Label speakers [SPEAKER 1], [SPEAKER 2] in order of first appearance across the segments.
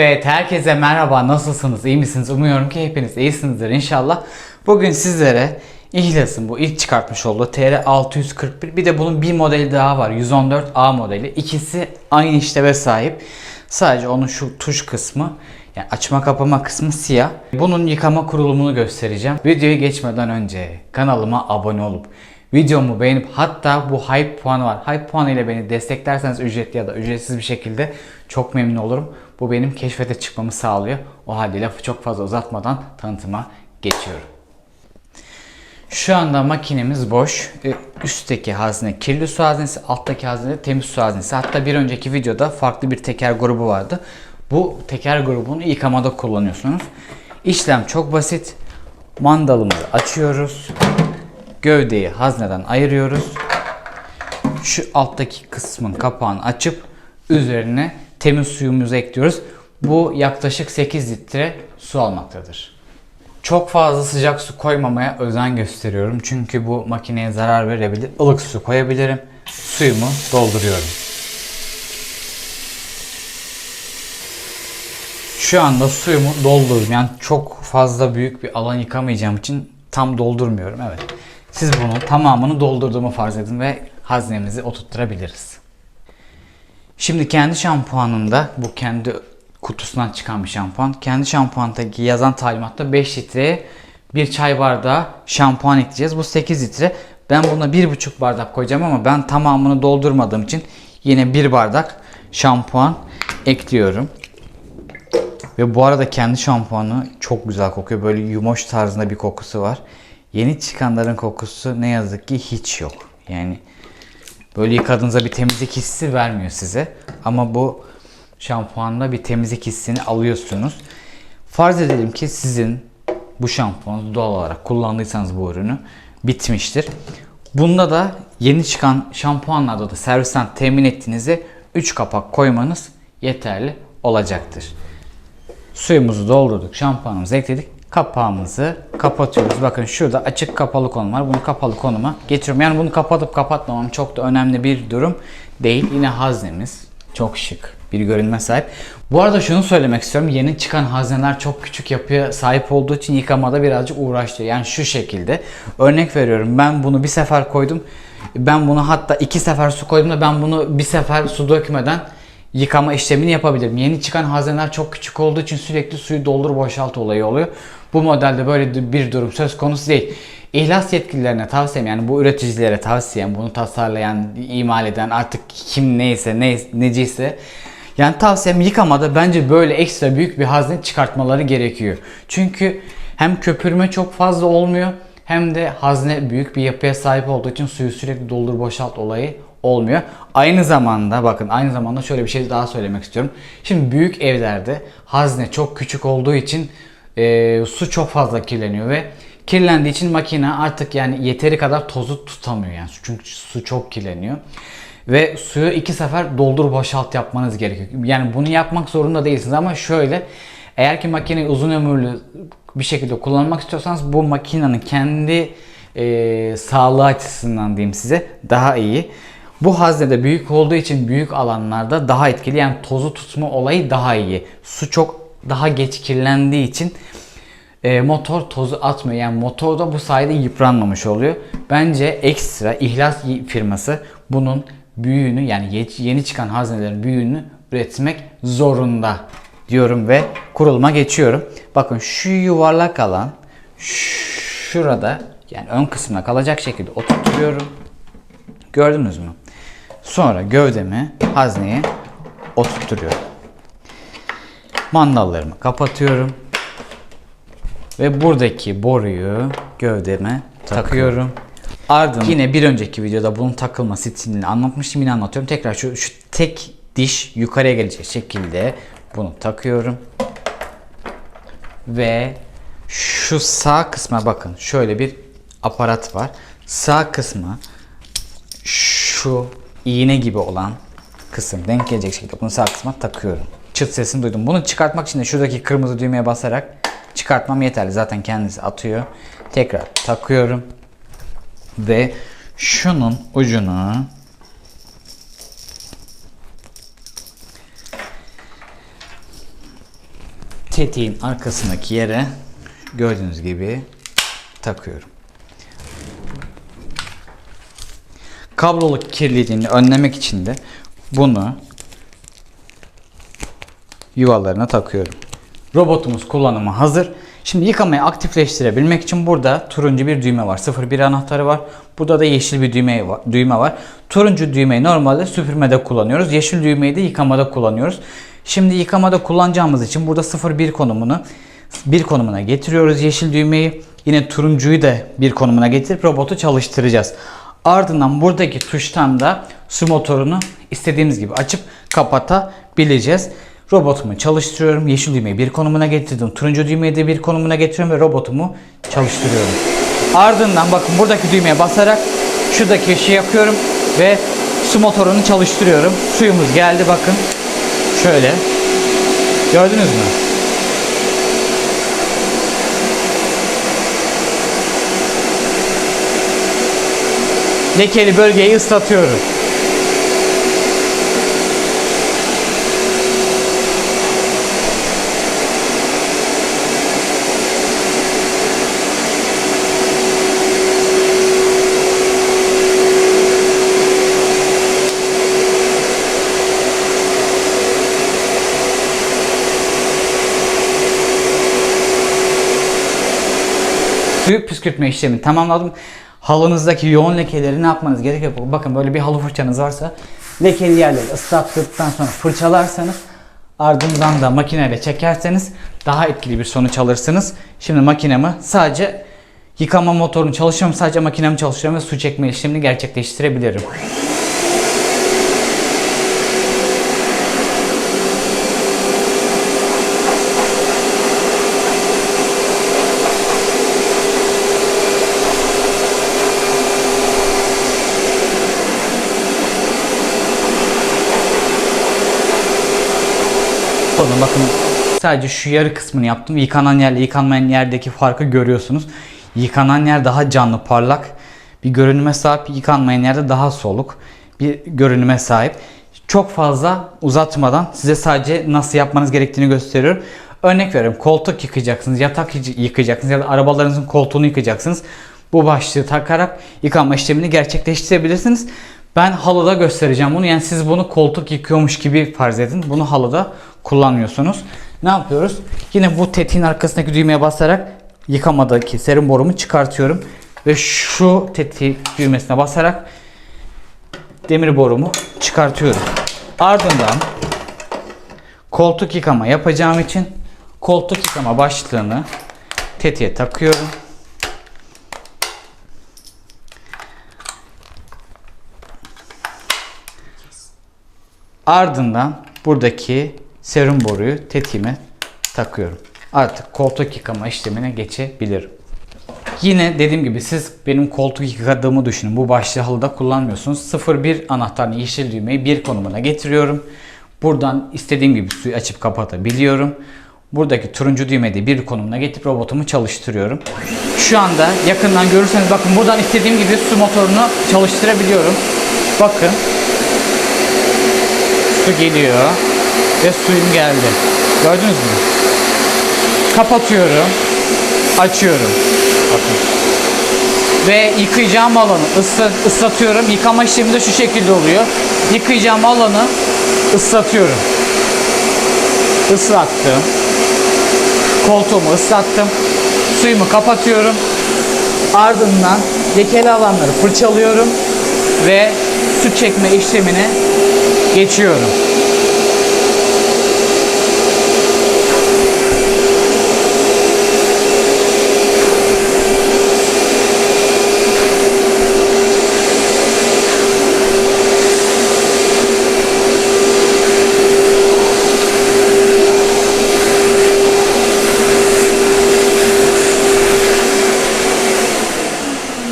[SPEAKER 1] Evet, herkese merhaba. Nasılsınız? İyi misiniz? Umuyorum ki hepiniz iyisinizdir inşallah. Bugün sizlere İhlas'ın bu ilk çıkartmış olduğu TR641 bir de bunun bir modeli daha var. 114A modeli. İkisi aynı işleve sahip. Sadece onun şu tuş kısmı yani açma kapama kısmı siyah. Bunun yıkama kurulumunu göstereceğim. Videoyu geçmeden önce kanalıma abone olup videomu beğenip hatta bu hype puanı var. Hype puanı ile beni desteklerseniz ücretli ya da ücretsiz bir şekilde çok memnun olurum. Bu benim keşfete çıkmamı sağlıyor. O halde lafı çok fazla uzatmadan tanıtıma geçiyorum. Şu anda makinemiz boş. Ee, Üstteki hazne kirli su haznesi, alttaki hazne temiz su haznesi. Hatta bir önceki videoda farklı bir teker grubu vardı. Bu teker grubunu yıkamada kullanıyorsunuz. İşlem çok basit. Mandalımızı açıyoruz. Gövdeyi hazneden ayırıyoruz. Şu alttaki kısmın kapağını açıp üzerine temiz suyumuzu ekliyoruz. Bu yaklaşık 8 litre su almaktadır. Çok fazla sıcak su koymamaya özen gösteriyorum. Çünkü bu makineye zarar verebilir. Ilık su koyabilirim. Suyumu dolduruyorum. Şu anda suyumu doldurdum. Yani çok fazla büyük bir alan yıkamayacağım için tam doldurmuyorum. Evet. Siz bunun tamamını doldurduğumu farz edin ve haznemizi oturtturabiliriz. Şimdi kendi şampuanımda bu kendi kutusundan çıkan bir şampuan. Kendi şampuandaki yazan talimatta 5 litreye bir çay bardağı şampuan ekleyeceğiz. Bu 8 litre. Ben buna 1,5 bardak koyacağım ama ben tamamını doldurmadığım için yine 1 bardak şampuan ekliyorum. Ve bu arada kendi şampuanı çok güzel kokuyor. Böyle yumoş tarzında bir kokusu var. Yeni çıkanların kokusu ne yazık ki hiç yok. Yani böyle yıkadığınızda bir temizlik hissi vermiyor size. Ama bu şampuanla bir temizlik hissini alıyorsunuz. Farz edelim ki sizin bu şampuanı doğal olarak kullandıysanız bu ürünü bitmiştir. Bunda da yeni çıkan şampuanlarda da servisten temin ettiğinizde 3 kapak koymanız yeterli olacaktır. Suyumuzu doldurduk, şampuanımızı ekledik. Kapağımızı kapatıyoruz. Bakın şurada açık kapalı konu var. Bunu kapalı konuma getiriyorum. Yani bunu kapatıp kapatmamam çok da önemli bir durum değil. Yine haznemiz çok şık bir görünme sahip. Bu arada şunu söylemek istiyorum. Yeni çıkan hazneler çok küçük yapıya sahip olduğu için yıkamada birazcık uğraştırıyor. Yani şu şekilde. Örnek veriyorum. Ben bunu bir sefer koydum. Ben bunu hatta iki sefer su koydum da ben bunu bir sefer su dökmeden yıkama işlemini yapabilirim. Yeni çıkan hazneler çok küçük olduğu için sürekli suyu doldur boşalt olayı oluyor. Bu modelde böyle bir durum söz konusu değil. İhlas yetkililerine tavsiyem yani bu üreticilere tavsiyem bunu tasarlayan, imal eden artık kim neyse ne, neciyse yani tavsiyem yıkamada bence böyle ekstra büyük bir hazne çıkartmaları gerekiyor. Çünkü hem köpürme çok fazla olmuyor hem de hazne büyük bir yapıya sahip olduğu için suyu sürekli doldur boşalt olayı olmuyor. Aynı zamanda bakın aynı zamanda şöyle bir şey daha söylemek istiyorum. Şimdi büyük evlerde hazne çok küçük olduğu için e, su çok fazla kirleniyor ve kirlendiği için makine artık yani yeteri kadar tozu tutamıyor yani çünkü su çok kirleniyor. Ve suyu iki sefer doldur boşalt yapmanız gerekiyor. Yani bunu yapmak zorunda değilsiniz ama şöyle eğer ki makineyi uzun ömürlü bir şekilde kullanmak istiyorsanız bu makinenin kendi e, sağlığı açısından diyeyim size daha iyi. Bu haznede büyük olduğu için büyük alanlarda daha etkili. Yani tozu tutma olayı daha iyi. Su çok daha geç kirlendiği için e, motor tozu atmıyor. Yani motor da bu sayede yıpranmamış oluyor. Bence ekstra ihlas firması bunun büyüğünü yani yeni çıkan haznelerin büyüğünü üretmek zorunda diyorum ve kuruluma geçiyorum. Bakın şu yuvarlak alan şurada yani ön kısmına kalacak şekilde oturtuyorum. Gördünüz mü? Sonra gövdemi hazneye oturtuyorum. Mandallarımı kapatıyorum. Ve buradaki boruyu gövdeme takıyorum. Ardından yine bir önceki videoda bunun takılma stilini anlatmıştım. Yine anlatıyorum. Tekrar şu, şu tek diş yukarıya gelecek şekilde bunu takıyorum. Ve şu sağ kısma bakın. Şöyle bir aparat var. Sağ kısmı şu iğne gibi olan kısım denk gelecek şekilde bunu sağ kısma takıyorum. Çıt sesini duydum. Bunu çıkartmak için de şuradaki kırmızı düğmeye basarak çıkartmam yeterli. Zaten kendisi atıyor. Tekrar takıyorum. Ve şunun ucunu tetiğin arkasındaki yere gördüğünüz gibi takıyorum. Kabloluk kirliliğini önlemek için de bunu yuvalarına takıyorum. Robotumuz kullanıma hazır. Şimdi yıkamayı aktifleştirebilmek için burada turuncu bir düğme var. 01 anahtarı var. Burada da yeşil bir düğme var. Düğme var. Turuncu düğmeyi normalde süpürmede kullanıyoruz. Yeşil düğmeyi de yıkamada kullanıyoruz. Şimdi yıkamada kullanacağımız için burada 01 konumunu bir konumuna getiriyoruz yeşil düğmeyi. Yine turuncuyu da bir konumuna getirip robotu çalıştıracağız. Ardından buradaki tuştan da su motorunu istediğimiz gibi açıp kapatabileceğiz. Robotumu çalıştırıyorum. Yeşil düğmeyi bir konumuna getirdim. Turuncu düğmeyi de bir konumuna getiriyorum ve robotumu çalıştırıyorum. Ardından bakın buradaki düğmeye basarak şuradaki ışığı yakıyorum ve su motorunu çalıştırıyorum. Suyumuz geldi bakın. Şöyle. Gördünüz mü? Lekeli bölgeyi ıslatıyorum. Suyu püskürtme işlemini tamamladım. Halınızdaki yoğun lekeleri ne yapmanız gerekiyor? Bakın böyle bir halı fırçanız varsa lekeli yerleri ıslattıktan sonra fırçalarsanız ardından da makineyle çekerseniz daha etkili bir sonuç alırsınız. Şimdi makinemi sadece yıkama motorunu çalışıyorum. Sadece makinemi çalıştırıyorum ve su çekme işlemini gerçekleştirebilirim. Bakın bakın sadece şu yarı kısmını yaptım. Yıkanan yerle yıkanmayan yerdeki farkı görüyorsunuz. Yıkanan yer daha canlı, parlak bir görünüme sahip. Yıkanmayan yerde daha soluk bir görünüme sahip. Çok fazla uzatmadan size sadece nasıl yapmanız gerektiğini gösteriyorum. Örnek veriyorum koltuk yıkayacaksınız, yatak yıkayacaksınız ya da arabalarınızın koltuğunu yıkayacaksınız. Bu başlığı takarak yıkama işlemini gerçekleştirebilirsiniz. Ben halıda göstereceğim bunu. Yani siz bunu koltuk yıkıyormuş gibi farz edin. Bunu halıda kullanmıyorsunuz. Ne yapıyoruz? Yine bu tetiğin arkasındaki düğmeye basarak yıkamadaki serum borumu çıkartıyorum. Ve şu tetiği düğmesine basarak demir borumu çıkartıyorum. Ardından koltuk yıkama yapacağım için koltuk yıkama başlığını tetiğe takıyorum. Ardından buradaki serum boruyu tetiğime takıyorum. Artık koltuk yıkama işlemine geçebilirim. Yine dediğim gibi siz benim koltuk yıkadığımı düşünün. Bu başlığı halıda kullanmıyorsunuz. 01 anahtarını yeşil düğmeyi bir konumuna getiriyorum. Buradan istediğim gibi suyu açıp kapatabiliyorum. Buradaki turuncu düğmeyi de bir konumuna getirip robotumu çalıştırıyorum. Şu anda yakından görürseniz bakın buradan istediğim gibi su motorunu çalıştırabiliyorum. Bakın su geliyor ve suyum geldi. Gördünüz mü? Kapatıyorum. Açıyorum. Bakın. Ve yıkayacağım alanı ısla- ıslatıyorum. Yıkama işlemi de şu şekilde oluyor. Yıkayacağım alanı ıslatıyorum. Islattım. Koltuğumu ıslattım. Suyumu kapatıyorum. Ardından lekeli alanları fırçalıyorum ve su çekme işlemine geçiyorum.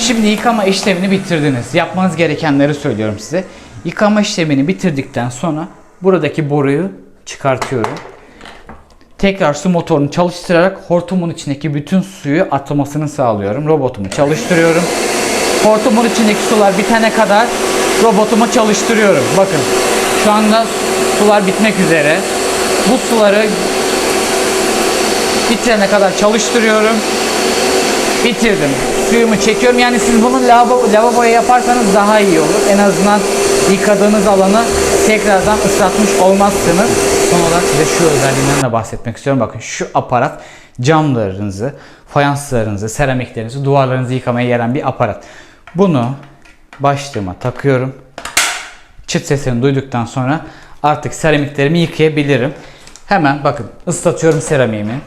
[SPEAKER 1] Şimdi yıkama işlemini bitirdiniz. Yapmanız gerekenleri söylüyorum size. Yıkama işlemini bitirdikten sonra buradaki boruyu çıkartıyorum. Tekrar su motorunu çalıştırarak hortumun içindeki bütün suyu atmasını sağlıyorum. Robotumu çalıştırıyorum. Hortumun içindeki sular bitene kadar robotumu çalıştırıyorum. Bakın şu anda sular bitmek üzere. Bu suları Bitirene kadar çalıştırıyorum. Bitirdim. Suyumu çekiyorum. Yani siz bunu lavabo, lavaboya yaparsanız daha iyi olur. En azından yıkadığınız alanı tekrardan ıslatmış olmazsınız. Son olarak size şu özelliğinden de bahsetmek istiyorum. Bakın şu aparat camlarınızı, fayanslarınızı, seramiklerinizi, duvarlarınızı yıkamaya yarayan bir aparat. Bunu başlığıma takıyorum. Çıt sesini duyduktan sonra artık seramiklerimi yıkayabilirim. Hemen bakın ıslatıyorum seramiğimi.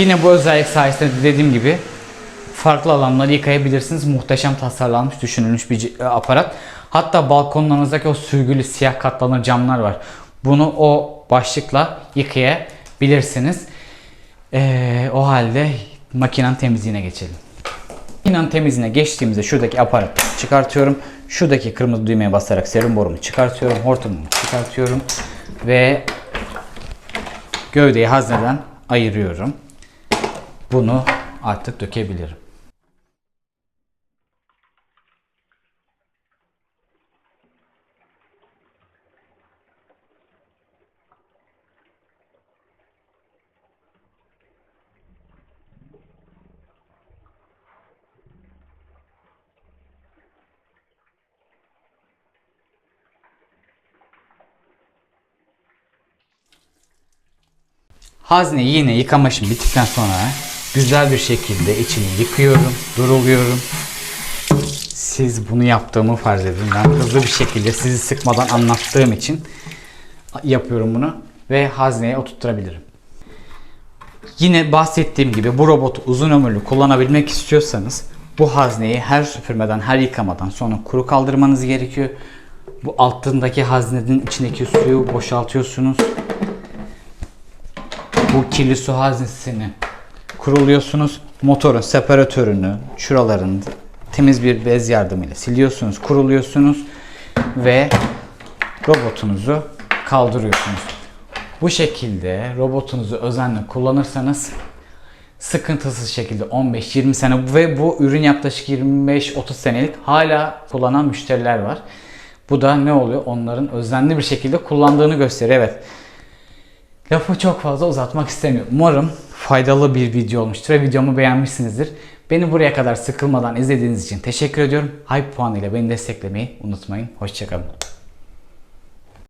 [SPEAKER 1] Yine bu özellik sayesinde dediğim gibi farklı alanları yıkayabilirsiniz. Muhteşem tasarlanmış, düşünülmüş bir aparat. Hatta balkonlarınızdaki o sürgülü siyah katlanır camlar var. Bunu o başlıkla yıkayabilirsiniz. Ee, o halde makinenin temizliğine geçelim. Makinenin temizliğine geçtiğimizde şuradaki aparatı çıkartıyorum. Şuradaki kırmızı düğmeye basarak serum borumu çıkartıyorum. Hortumumu çıkartıyorum. Ve gövdeyi hazneden ayırıyorum. Bunu artık dökebilirim. Hazneyi yine yıkama bittikten sonra güzel bir şekilde içini yıkıyorum, duruluyorum. Siz bunu yaptığımı farz edin. Ben hızlı bir şekilde sizi sıkmadan anlattığım için yapıyorum bunu ve hazneye oturtturabilirim. Yine bahsettiğim gibi bu robotu uzun ömürlü kullanabilmek istiyorsanız bu hazneyi her süpürmeden, her yıkamadan sonra kuru kaldırmanız gerekiyor. Bu altındaki haznenin içindeki suyu boşaltıyorsunuz bu kirli su haznesini kuruluyorsunuz. Motorun separatörünü, şuralarını temiz bir bez yardımıyla siliyorsunuz, kuruluyorsunuz ve robotunuzu kaldırıyorsunuz. Bu şekilde robotunuzu özenle kullanırsanız sıkıntısız şekilde 15-20 sene ve bu ürün yaklaşık 25-30 senelik hala kullanan müşteriler var. Bu da ne oluyor? Onların özenli bir şekilde kullandığını gösteriyor. Evet. Lafı çok fazla uzatmak istemiyorum. Umarım faydalı bir video olmuştur ve videomu beğenmişsinizdir. Beni buraya kadar sıkılmadan izlediğiniz için teşekkür ediyorum. Hype puanı ile beni desteklemeyi unutmayın. Hoşçakalın.